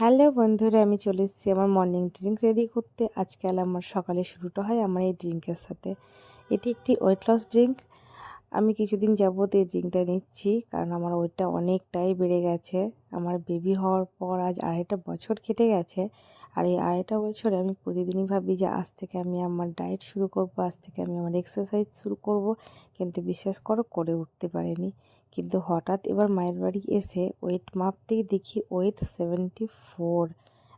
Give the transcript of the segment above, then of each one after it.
Hello বন্ধুরা, আমি চলে এসেছি আমার মর্নিং ড্রিঙ্ক রেডি করতে। আজকাল আমার সকালে শুরুটা হয় আমার এই ড্রিঙ্কের সাথে। এটি একটি ওয়েট লস ড্রিঙ্ক আমি কিছুদিন যাবত এই ড্রিঙ্কটা নিচ্ছি, কারণ আমার ওয়েটটা অনেকটাই বেড়ে গেছে। আমার বেবি হওয়ার পর আজ আড়াইটা বছর কেটে গেছে, আর এই আড়াইটা বছরে আমি প্রতিদিনই ভাবি যে আজ থেকে আমি আমার ডায়েট শুরু করব, আজ থেকে আমি আমার এক্সারসাইজ শুরু করব, কিন্তু বিশ্বাস করো করে উঠতে পারিনি। কিন্তু হঠাৎ এবার মায়ের বাড়ি এসে ওয়েট মাপতেই দেখি ওয়েট সেভেন্টি ফোর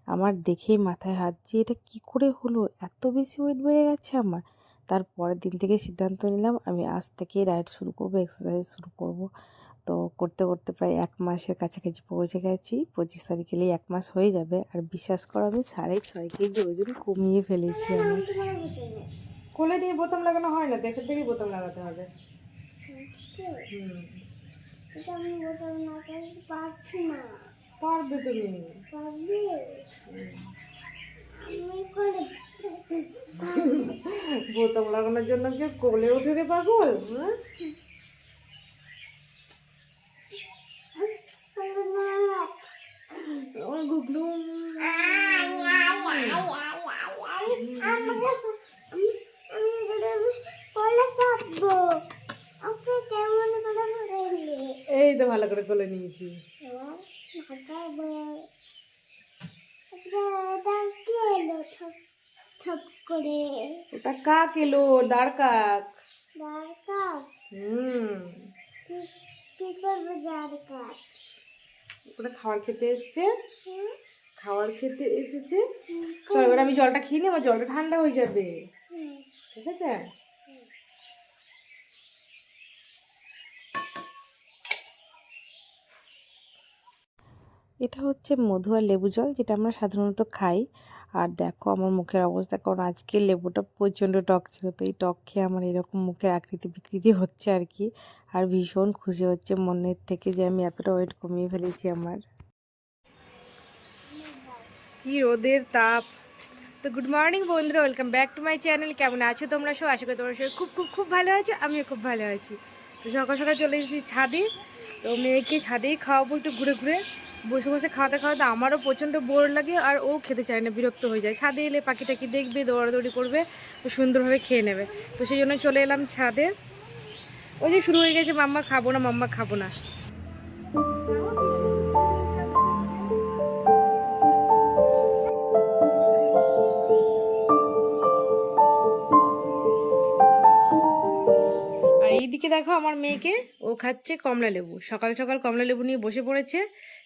আমার দেখেই মাথায় হাত যে এটা কি করে হলো? এত বেশি ওয়েট বেড়ে গেছে আমার। তার পরের দিন থেকে সিদ্ধান্ত নিলাম আমি আজ থেকেই ডায়েট শুরু করব এক্সারসাইজ শুরু করব। তো করতে করতে প্রায় এক মাসের কাছাকাছি পৌঁছে গেছি। পঁচিশ তারিখ এলেই এক মাস হয়ে যাবে। আর বিশ্বাস করো আমি সাড়ে ছয় কেজি ওজন কমিয়ে ফেলেছি আমার। কোলে নিয়ে বোতাম লাগানো হয় না দেখে দেখেই বোতাম লাগাতে হবে। হুম। এটা আমি বোতল না করতে পারছি না পারবে তুমি। পারবে। আমি বোতাম লাগানোর জন্য কি কোলে উঠে রে পাগল? হ্যাঁ? এই তো ভালো করে কোলে নিয়েছি। থপ করে। ওটা কাক এলো? দাঁড় কাক। দরকার হুম। কি করবে দরকার ওটা খাবার খেতে এসছে? খাবার খেতে এসেছে? চল এবার আমি জলটা খেয়ে নিই আমার জলটা ঠান্ডা হয়ে যাবে। ঠিক আছে? এটা হচ্ছে মধু আর লেবু জল যেটা আমরা সাধারণত খাই। আর দেখো আমার মুখের অবস্থা কারণ আজকে লেবুটা প্রচণ্ড টক ছিল, তো এই টক খেয়ে আমার এরকম মুখের আকৃতি বিকৃতি হচ্ছে আর কি। আর ভীষণ খুশি হচ্ছে মনের থেকে যে আমি এতটা ওয়েট কমিয়ে ফেলেছি আমার। কি রোদের তাপ। তো গুড মর্নিং বন্ধুরা welcome back to my channel কেমন আছো তোমরা সব? আশা করি তোমরা সবাই খুব খুব খুব ভালো আছো, আমিও খুব ভালো আছি। তো সকাল সকাল চলে এসেছি ছাদে, তো মেয়েকে ছাদেই খাওয়াবো একটু ঘুরে ঘুরে। বসে বসে খাওয়াতে খাওয়াতে আমারও প্রচণ্ড বোর লাগে আর ও খেতে চায় না, বিরক্ত হয়ে যায়। ছাদে এলে পাখি টাকি দেখবে, দৌড়াদৌড়ি করবে সুন্দরভাবে খেয়ে নেবে। তো সেই জন্য চলে এলাম ছাদে। ওই যে শুরু হয়ে গেছে, মাম্মা খাব না, মাম্মা খাব না। এইদিকে দেখো আমার মেয়েকে, ও খাচ্ছে কমলা লেবু সকাল সকাল কমলা লেবু নিয়ে বসে পড়েছে।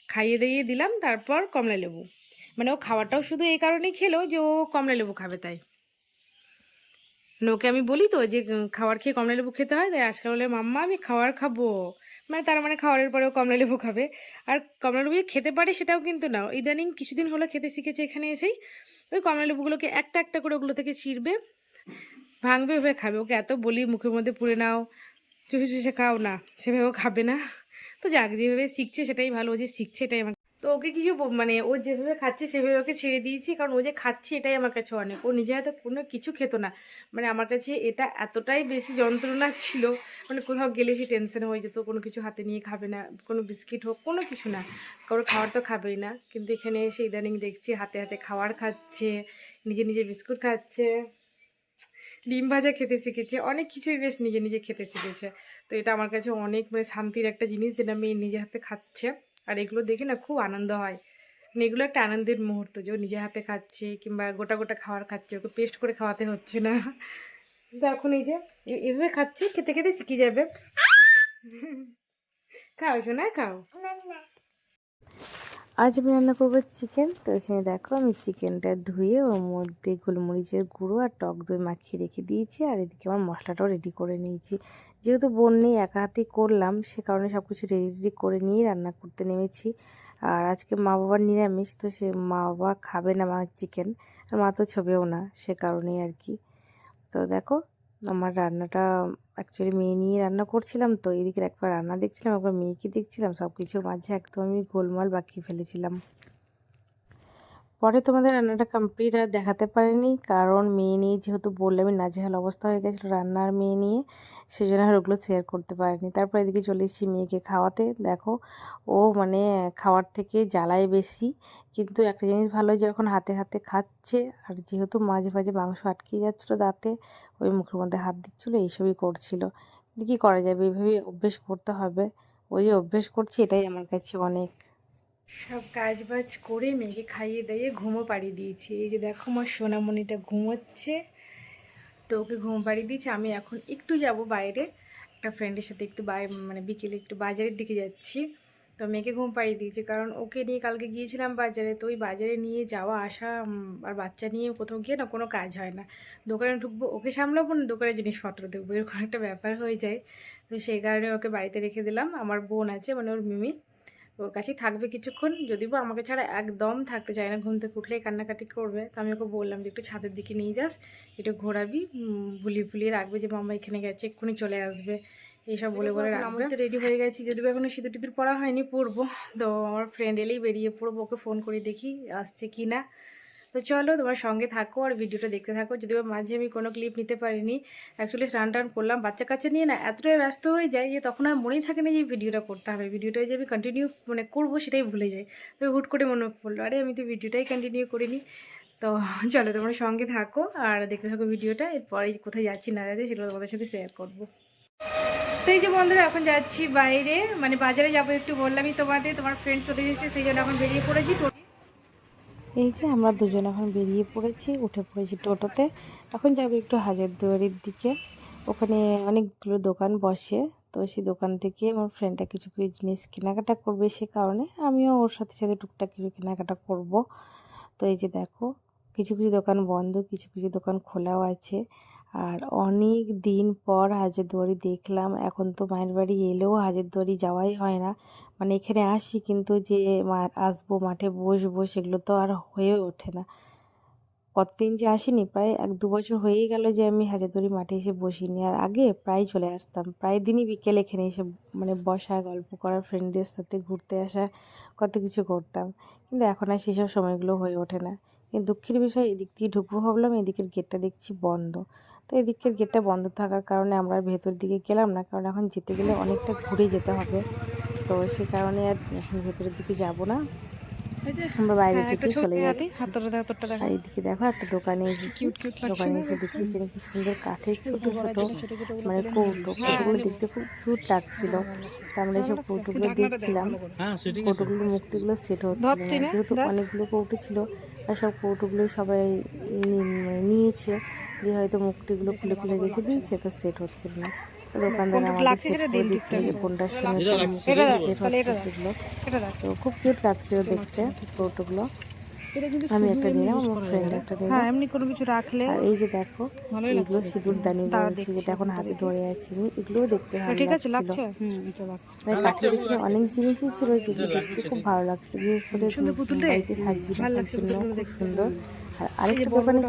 খাইয়ে দিয়ে দিলাম, তারপর কমলা লেবু। মানে ও খাবারটাও শুধু এই কারণেই খেলো যে ও কমলা লেবু খাবে তাই। মানে ওকে আমি বলি তো যে খাবার খেয়ে কমলা লেবু খেতে হয়, তাই আজকাল বলে, মাম্মা, আমি খাবার খাব। মানে তার মানে খাওয়ারের পরেও কমলা লেবু খাবে। আর কমলা লেবু খেতে পারে সেটাও কিন্তু না। ইদানিং কিছুদিন হলো খেতে শিখেছে এখানে এসেই। ওই কমলা লেবুগুলোকে একটা একটা করে ওগুলো থেকে ছিঁড়বে, ভাঙবে ভেবে খাবে। ওকে এত বলি মুখের মধ্যে পুড়ে নাও, চুষে চুষে খাও, না, সেভাবেও খাবে না। তো যাক, যেভাবে শিখছে সেটাই ভালো, ও যে শিখছে এটাই আমার। তো ওকে কিছু মানে ও যেভাবে খাচ্ছে সেভাবে ওকে ছেড়ে দিয়েছি, কারণ ও যে খাচ্ছে এটাই আমার কাছে অনেক। ও নিজে হয়তো কোনো কিছু খেত না। মানে আমার কাছে এটা এতটাই বেশি যন্ত্রণা ছিল মানে কোথাও গেলে সে টেনশন হয়ে যেত, কোনো কিছু হাতে নিয়ে খাবে না, কোনো বিস্কিট হোক, কোনো কিছু না। কারও খাবার তো খাবেই না। কিন্তু এখানে এসে ইদানিং দেখছি, হাতে হাতে খাবার খাচ্ছে, নিজে নিজে বিস্কুট খাচ্ছে। ডিম ভাজা খেতে শিখেছে। অনেক কিছুই বেশ নিজে নিজে খেতে শিখেছে। তো এটা আমার কাছে অনেক মানে শান্তির একটা জিনিস যেটা মেয়ে নিজে হাতে খাচ্ছে। আর এগুলো দেখে না খুব আনন্দ হয়। মানে এগুলো একটা আনন্দের মুহূর্ত যে ও নিজে হাতে খাচ্ছে কিংবা গোটা গোটা খাবার খাচ্ছে। ওকে পেস্ট করে খাওয়াতে হচ্ছে না। তো এখন এই যে এভাবে খাচ্ছে, খেতে খেতে শিখে যাবে। খাও শোনা খাও। আজ আমি রান্না করব চিকেন। তো এখানে দেখো, আমি চিকেনটা ধুয়ে ওর মধ্যে গোলমরিচের গুঁড়ো আর টক দই মাখিয়ে রেখে দিয়েছি আর এদিকে আমার মশলাটাও রেডি করে নিয়েছি। যেহেতু বোন নেই, একা হাতেই করলাম, সে কারণে সব কিছু রেডি রেডি করে নিয়েই রান্না করতে নেমেছি। আর আজকে মা বাবার নিরামিষ, তো সে মা বাবা খাবে না মা চিকেন, আর মা তো ছবেও না, সে কারণেই আর কি। তো দেখো, আমার রান্নাটা অ্যাকচুয়ালি মেয়ে নিয়ে রান্না করছিলাম তো, এদিকে একবার রান্না দেখছিলাম, একবার মেয়েকে দেখছিলাম সব কিছুর মাঝে একদম আমি গোলমাল বাকি ফেলেছিলাম। পরে তোমাদের রান্নাটা কমপ্লিট আর দেখাতে পারিনি, কারণ মেয়ে নিয়ে যেহেতু বললামই নাজেহাল অবস্থা হয়ে গেছিল রান্নার মেয়ে নিয়ে সেই জন্য আর ওগুলো শেয়ার করতে পারিনি। তারপর এদিকে চলে এসেছি মেয়েকে খাওয়াতে। দেখো, ও মানে খাওয়ার থেকে জ্বালায় বেশি, কিন্তু একটা জিনিস ভালো যে এখন হাতে হাতে খাচ্ছে, আর যেহেতু মাঝে মাঝে মাংস আটকে যাচ্ছিল দাঁতে, ওই মুখের মধ্যে হাত দিচ্ছিল, এইসবই করছিল। কী করা যাবে? এইভাবেই অভ্যেস করতে হবে। ওই যে অভ্যেস করছি, এটাই আমার কাছে অনেক সব কাজ বাজ করে মেয়েকে খাইয়ে দিয়ে ঘুমো পাড়িয়ে দিয়েছি। এই যে দেখো আমার সোনামণিটা ঘুমোচ্ছে। তো ওকে ঘুম পাড়িয়ে দিয়েছি। আমি এখন একটু যাব বাইরে। একটা ফ্রেন্ডের সাথে একটু বাইরে মানে বিকেলে একটু বাজারের দিকে যাচ্ছি। তো মেয়েকে ঘুম পাড়িয়ে দিয়েছি। কারণ ওকে নিয়ে কালকে গিয়েছিলাম বাজারে। তো ওই বাজারে নিয়ে যাওয়া, আসা আর বাচ্চা নিয়ে কোথাও গিয়ে না কোনো কাজ হয় না। দোকানে ঢুকবো, ওকে সামলাবো না, দোকানে জিনিসপত্র দেখব। এরকম একটা ব্যাপার হয়ে যায়। তো সেই কারণে ওকে বাড়িতে রেখে দিলাম। আমার বোন আছে মানে ওর মিমি। ওর কাছেই থাকবে কিছুক্ষণ যদি বা আমাকে ছাড়া একদম থাকতে চায় না। ঘুম থেকে উঠলেই কান্নাকাটি করবে। তো আমি ওকে বললাম যে একটু ছাদের দিকে নিয়ে যাস একটু ঘোরাবি ভুলিয়ে ভুলিয়ে রাখবে যে মামা এখানে গেছে এক্ষুনি চলে আসবে। এইসব বলে বলে আমরা আমি তো রেডি হয়ে গেছি যদিও এখনও সিঁদুর টিঁদুর পড়া হয়নি পড়ব। তো আমার ফ্রেন্ড এলেই বেরিয়ে পড়ব ওকে ফোন করে দেখি আসছে কি না তো চলো তোমার সঙ্গে থাকো আর ভিডিওটা দেখতে থাকো। যদিও মাঝে আমি কোনো ক্লিপ নিতে পারিনি। অ্যাকচুয়ালি স্নান টান করলাম বাচ্চা কাচ্চা নিয়ে না, এতটাই ব্যস্ত হয়ে যায় যে তখন আর মনেই থাকে না যে ভিডিওটা করতে হবে। ভিডিওটা যে আমি কন্টিনিউ মানে করব সেটাই ভুলে যাই। তবে হুট করে মনে পড়ল, আরে আমি তো ভিডিওটাই কন্টিনিউ করিনি। তো চলো তোমরা সঙ্গে থাকো আর দেখতে থাকো ভিডিওটা, এরপরে কোথায় যাচ্ছি না যাচ্ছি সেগুলো তোমাদের সাথে শেয়ার করব। তো এই যে বন্ধুরা, এখন যাচ্ছি বাইরে মানে বাজারে যাব একটু বললামই তোমাদের, তোমার ফ্রেন্ড চলে এসেছে, সেই জন্য এখন বেরিয়ে পড়েছি। এই যে আমরা দুজন এখন বেরিয়ে পড়েছি, উঠে পড়েছি টোটোতে। এখন যাব একটু হাজারদুয়ারির দিকে। ওখানে অনেকগুলো দোকান বসে, তো সেই দোকান থেকে আমার ফ্রেন্ডটা কিছু কিছু জিনিস কেনাকাটা করবে সে কারণে আমিও ওর সাথে সাথে টুকটাক কিছু কেনাকাটা করব। তো এই যে দেখো, কিছু কিছু দোকান বন্ধ, কিছু কিছু দোকান খোলাও আছে। আর অনেক দিন পর হাজারদুয়ারি দেখলাম। এখন তো মায়ের বাড়ি এলেও হাজারদুয়ারি যাওয়াই হয় না। মানে এখানে আসি কিন্তু যে মা আসব, মাঠে বসবো সেগুলো তো আর হয়ে ওঠে না। কতদিন যে আসিনি, প্রায় এক দু বছর হয়েই গেল যে আমি হাজারদুয়ারি মাঠে এসে বসিনি। আর আগে প্রায় চলে আসতাম। প্রায় দিনই বিকেলে এখানে এসে মানে বসা, গল্প করা ফ্রেন্ডদের সাথে ঘুরতে আসা, কত কিছু করতাম। কিন্তু এখন আর সেসব সময়গুলো হয়ে ওঠে না। দুঃখের বিষয় এদিক দিয়ে ঢুকবো ভাবলাম, এদিকের গেটটা দেখছি বন্ধ। তো এদিকের গেটটা বন্ধ থাকার কারণে আমরা ভেতর দিকে গেলাম না, কারণ এখন যেতে গেলে অনেকটা ঘুরে যেতে হবে। তো সে কারণে আর ভেতরের দিকে যাব না। আমরা বাইরে হ্যাঁ, থেকে চলে যাচ্ছি হাতটা দেখা একটা দোকানে এসেছি কিউট কিউট লাগছে দোকানে এসে দেখি এখানে কি সুন্দর কাঠের ছোট ছোট মানে কৌটো কৌটোগুলো দেখতে খুব কিউট লাগছিল। তা আমরা এইসব কৌটোগুলো দেখছিলাম। হ্যাঁ কৌটোগুলোর মুখটিগুলো সেট হচ্ছিল? যেহেতু অনেকগুলো কৌটো ছিল আর সব কৌটোগুলো সবাই নি- মানে নিয়েছে। যে হয়তো মুখটিগুলো খুলে খুলে রেখে দিয়েছে তো সেট হচ্ছিল না। দোকানদার আমাদের কোনটার তো খুব কিউট লাগছিল দেখতে কৌটোগুলো আমি একটা নিলাম আমার ফ্রেন্ড একটা নিলাম হ্যাঁ এমনি কোনো কিছু রাখলে আর এই যে দেখো এগুলো সিঁদুর দানি বলছি যেটা এখন হাতে ধরে আছি আমি এগুলোও দেখতে ভালো ঠিক আছে লাগছে? হুম এটা লাগছে। মানে কাঠের এখানে অনেক জিনিসই ছিল যেগুলো দেখতে খুব ভালো লাগছিল। বিশেষ করে বাড়িতে সাজিয়ে জন্য খুব সুন্দর। আর আরেকটা দোকানে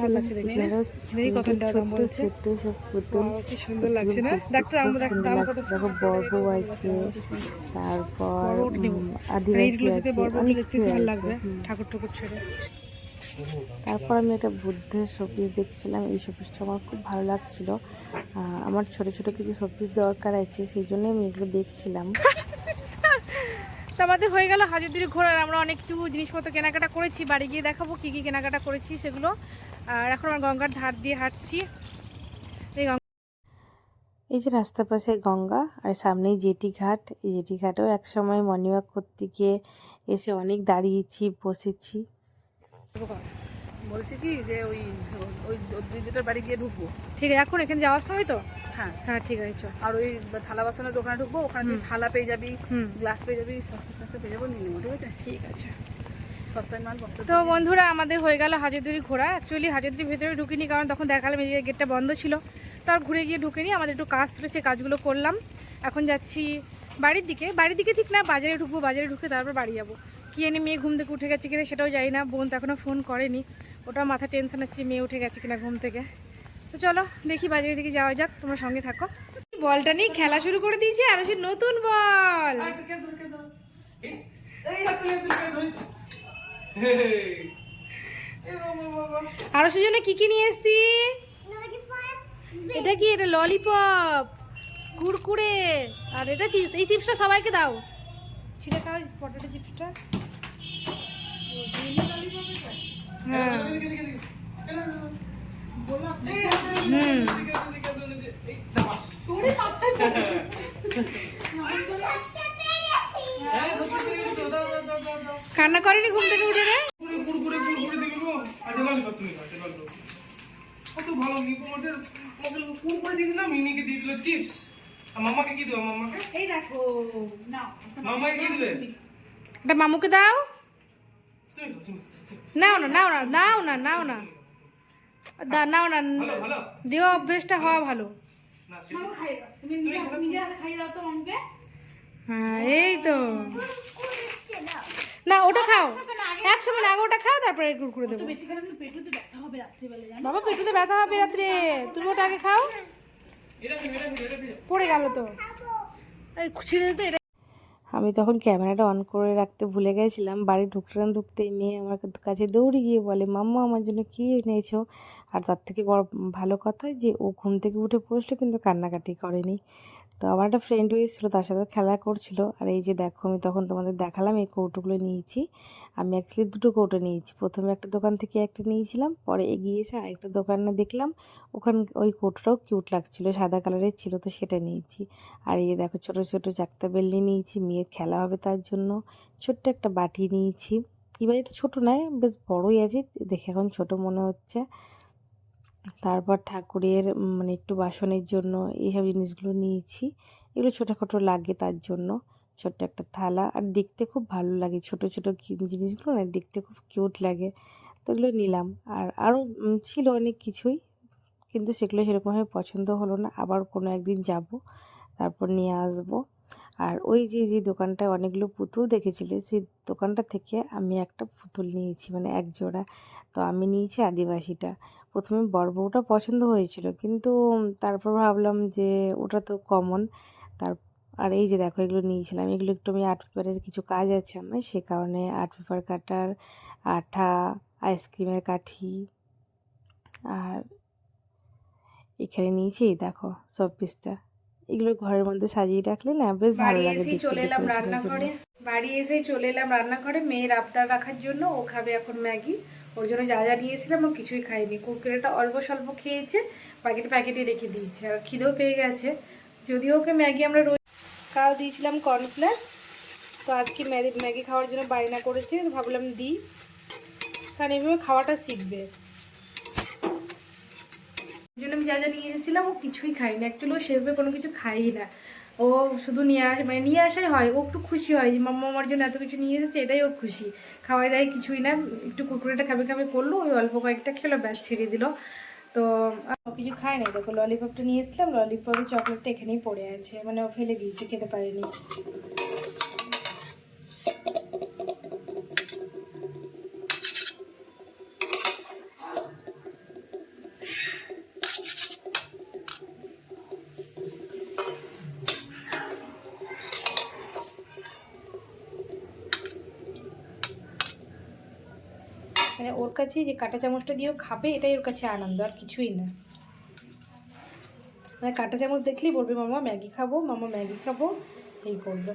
ছোট্ট সব পুতুল কি সুন্দর লাগছে না? ডাক্তার আমরা দেখ বর্বু আছে তারপর। আদিবাসী আছে অনেক। লাগবে ঠাকুর ঠাকুর ছেড়ে। তারপর আমি একটা বুদ্ধের শোপিস দেখছিলাম এই শোপিসটা আমার খুব ভালো লাগছিল। আমার ছোট ছোট কিছু শোপিস দরকার আছে সেই জন্য আমি এগুলো দেখছিলাম। তো আমাদের হয়ে গেল হাজারদুরি ঘোরার আমরা অনেক কিছু জিনিসপত্র কেনাকাটা করেছি বাড়ি গিয়ে দেখাবো কী কী কেনাকাটা করেছি সেগুলো। আর এখন আমরা গঙ্গার ধার দিয়ে হাঁটছি। এই গঙ্গা এই যে রাস্তার পাশে গঙ্গা আর সামনেই জেটি ঘাট। এই জেটি ঘাটেও এক সময় মর্নিং ওয়াক করতে গিয়ে এসে অনেক দাঁড়িয়েছি বসেছি। বলছি কি যে ওই ওই দিদিটার বাড়ি গিয়ে ঢুকবো। ঠিক আছে এখন এখানে যাওয়ার সময় তো? হ্যাঁ। হ্যাঁ ঠিক আছে চল। আর ওই থালা বাসনের দোকানে ঢুকবো ওখানে তুই থালা পেয়ে যাবি গ্লাস পেয়ে যাবি সস্তা সস্তা পেয়ে যাব নিয়ে নেব ঠিক আছে? ঠিক আছে। তো বন্ধুরা আমাদের হয়ে গেল হাজারদুয়ারি ঘোরা অ্যাকচুয়ালি হাজারদুয়ারির ভেতরে ঢুকিনি কারণ তখন দেখালাম এই গেটটা বন্ধ ছিল। তার ঘুরে গিয়ে ঢুকিনি আমাদের একটু কাজ ছিল সেই কাজগুলো করলাম। এখন যাচ্ছি বাড়ির দিকে। বাড়ির দিকে ঠিক না বাজারে ঢুকবো বাজারে ঢুকে তারপর বাড়ি যাব। কি এনে মেয়ে ঘুম থেকে উঠে গেছে কিনা সেটাও জানি না। বোন তো এখনও ফোন করেনি। ওটা মাথা টেনশন আছে যে মেয়ে উঠে গেছে কিনা ঘুম থেকে। তো চলো দেখি বাজারের দিকে যাওয়া যাক তোমার সঙ্গে থাকো। বলটা নিয়ে খেলা শুরু করে দিয়েছে আর সে নতুন বল। আরও জন্য কি কি নিয়ে এসছি? এটা কি? এটা ললিপপ কুরকুরে আর এটা চিপস। এই চিপসটা সবাইকে দাও। ছিঁড়ে খাও পটেটো চিপসটা। কান্না করেনি ঘুম থেকে উঠে রে? কত ভালো কুরকুরে দিয়ে দিলাম দিয়ে দিল চিপস আর মামাকে কি দেবো মামাকে এই দেখো না মামাকে কি দিবে এটা মামুকে দাও। খাও। নাও না নাও না নাও না নাও না। দা নাও না ভালো ভালো। দিও অভ্যেসটা হওয়া ভালো। তো। হ্যাঁ এই তো। না ওটা খাও। একসঙ্গে না আগে ওটা খাও তারপরে কুরকুরে দেবো। বেশি করে পেটু তো ব্যথা হবে বাবা পেটুতে ব্যথা হবে রাত্রে। তুমি ওটা আগে খাও। পড়ে গেল তো। এই ছিঁড়ে দিতে এটা আমি তখন ক্যামেরাটা অন করে রাখতে ভুলে গেছিলাম। বাড়ি ঢুকতে না ঢুকতেই মেয়ে আমার কাছে দৌড়ে গিয়ে বলে, মাম্মা, আমার জন্য কী এনেছো? আর তার থেকে বড় ভালো কথা যে, ও ঘুম থেকে উঠে পড়েছিল কিন্তু কান্নাকাটি করেনি। তো আমার একটা ফ্রেন্ড এসেছিল তার সাথে খেলা করছিল। আর এই যে দেখো, আমি তখন তোমাদের দেখালাম, এই কৌটোগুলো নিয়েছি। আমি অ্যাকচুয়ালি দুটো কৌটো নিয়েছি। প্রথমে একটা দোকান থেকে একটা নিয়েছিলাম, পরে এগিয়ে এসে আরেকটা দোকানে দেখলাম, ওখান, ওই কৌটোটাও কিউট লাগছিল, সাদা কালারের ছিল, তো সেটা নিয়েছি। আর এই দেখো, ছোট ছোট চাকতা বেলনি নিয়েছি, মেয়ের খেলা হবে তার জন্য। ছোট্ট একটা বাটি নিয়েছি। এবার এটা ছোটো নয়, বেশ বড়ই আছে, দেখে এখন ছোট মনে হচ্ছে। তারপর ঠাকুরের মানে একটু বাসনের জন্য এইসব জিনিসগুলো নিয়েছি। এগুলো ছোটোখাটো লাগে তার জন্য। ছোট্ট একটা থালা। আর দেখতে খুব ভালো লাগে। ছোট ছোট জিনিসগুলো না দেখতে খুব কিউট লাগে। তো এগুলো নিলাম। আর আরও ছিল অনেক কিছুই। কিন্তু সেগুলো সেরকমভাবে পছন্দ হলো না। আবার কোনো একদিন যাব। তারপর নিয়ে আসব। আর ওই যে যে দোকানটায় অনেকগুলো পুতুল দেখেছিলে, সেই দোকানটা থেকে আমি একটা পুতুল নিয়েছি মানে এক জোড়া। তো আমি নিয়েছি আদিবাসীটা। প্রথমে বড় পছন্দ হয়েছিল, কিন্তু তারপর ভাবলাম যে ওটা তো কমন তার, আর এই যে দেখো, এগুলো নিয়েছিলাম। এগুলো একটু আমি আর্ট পেপারের কিছু কাজ আছে আমার, সে কারণে আর্ট পেপার কাটার, আঠা, আইসক্রিমের কাঠি। আর এখানে নিয়েছি দেখো, সব পিসটা এগুলো ঘরের মধ্যে সাজিয়ে রাখলে না বেশ ভালো লাগে চলে এলাম রান্নাঘরে। বাড়ি এসেই চলে এলাম রান্নাঘরে। মেয়ের আবদার রাখার জন্য ও খাবে এখন ম্যাগি। ওর জন্য যা যা নিয়েছিলাম ও কিছুই খাইনি কুরকুরেটা অল্প স্বল্প খেয়েছে প্যাকেট প্যাকেটে রেখে দিয়েছে। আর খিদেও পেয়ে গেছে। যদিও ওকে ম্যাগি আমরা রোজ কাল দিয়েছিলাম কর্নফ্লেক্স তো আজকে ম্যাগি ম্যাগি খাওয়ার জন্য বায়না করেছে ভাবলাম দিই। কারণ এইভাবে খাওয়াটা শিখবে। জন্য আমি যা যা নিয়ে এসেছিলাম, ও কিছুই খাইনি অ্যাকচুয়ালি ও সেভাবে কোনো কিছু খাই না। ও শুধু নিয়ে আসে মানে নিয়ে আসাই হয়। ও একটু খুশি হয় যে, মাম্মা আমার জন্য এত কিছু নিয়ে এসেছে, এটাই ওর খুশি। খাওয়াই দাওয়াই কিছুই না। একটু কুকুরেটা খাবে খাবে করল, ওই অল্প কয়েকটা খেলো, ব্যাস ছেড়ে দিল। তো, ও কিছু খায় নাই। দেখো ললিপপটা নিয়ে এসেছিলাম। ললিপপের চকলেটটা এখানেই পড়ে আছে। মানে ও ফেলে দিয়েছে, খেতে পারেনি মানে ওর কাছে, যে কাঁটা চামচটা দিয়েও খাবে, এটাই ওর কাছে আনন্দ, আর কিছুই না। মানে কাঁটা চামচ দেখলেই বলবে, মামা ম্যাগি খাব, মামা ম্যাগি খাব। এই করবে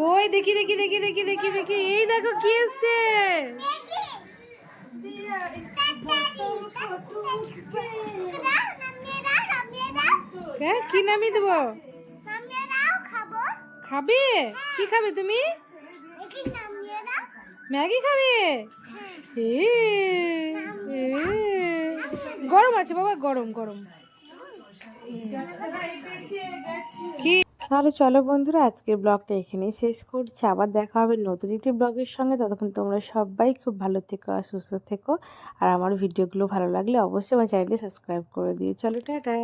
কই দেখি দেখি দেখি দেখি দেখি দেখি, এই দেখো কি এসছে। হ্যাঁ কি নামিয়ে দেবো? খাবে? কি খাবে তুমি? ম্যাগি খাবে। গরম আছে বাবা, গরম গরম। কি? তাহলে চলো বন্ধুরা, আজকের ব্লগটা এখানেই শেষ করছি। আবার দেখা হবে নতুন একটি ব্লগের সঙ্গে। ততক্ষণ তোমরা সবাই খুব ভালো থেকো আর সুস্থ থেকো। আর আমার ভিডিওগুলো ভালো লাগলে অবশ্যই আমার চ্যানেলটি সাবস্ক্রাইব করে দিও। চলো, টাটা।